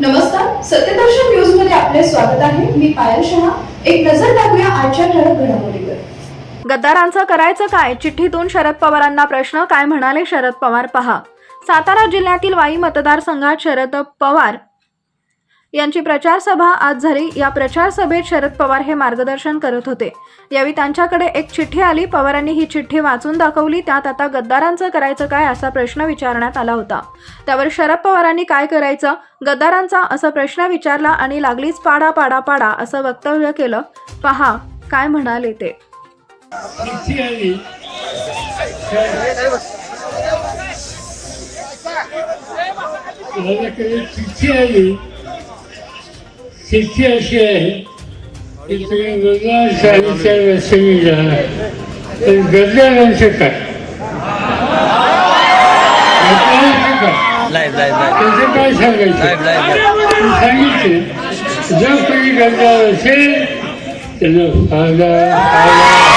नमस्कार सत्यदर्शन न्यूजमध्ये आपले स्वागत आहे. मी पायल शहा. एक नजर टाकूया आजच्या ठळक घडामोडीवर. गद्दारांचं करायचं काय? चिठ्ठीतून शरद पवारांना प्रश्न काय म्हणाले शरद पवार? पहा. सातारा जिल्ह्यातील वाई मतदारसंघात शरद पवार यांची प्रचारसभा आज झाली. या प्रचार सभेत शरद पवार हे मार्गदर्शन करत होते. यावेळी त्यांच्याकडे एक चिठ्ठी आली. पवारांनी ही चिठ्ठी वाचून दाखवली. त्यात आता गद्दारांचं करायचं काय असा प्रश्न विचारण्यात आला होता. त्यावर शरद पवारांनी काय करायचं? गद्दारांचा असा प्रश्न विचारला आणि लागलीच पाडा पाडा पाडा असं वक्तव्य केलं. पहा काय म्हणाले ते? चिठ्ठी आली. चिठ्ठी अशी आहे की तुम्ही गद्दार शाहीच्या रचनेला तर गद्दारांचं काय गद्दारांचं काय त्याचं काय सांगायचं सांगितले जर कोणी गद्दार असेल त्याला फायदा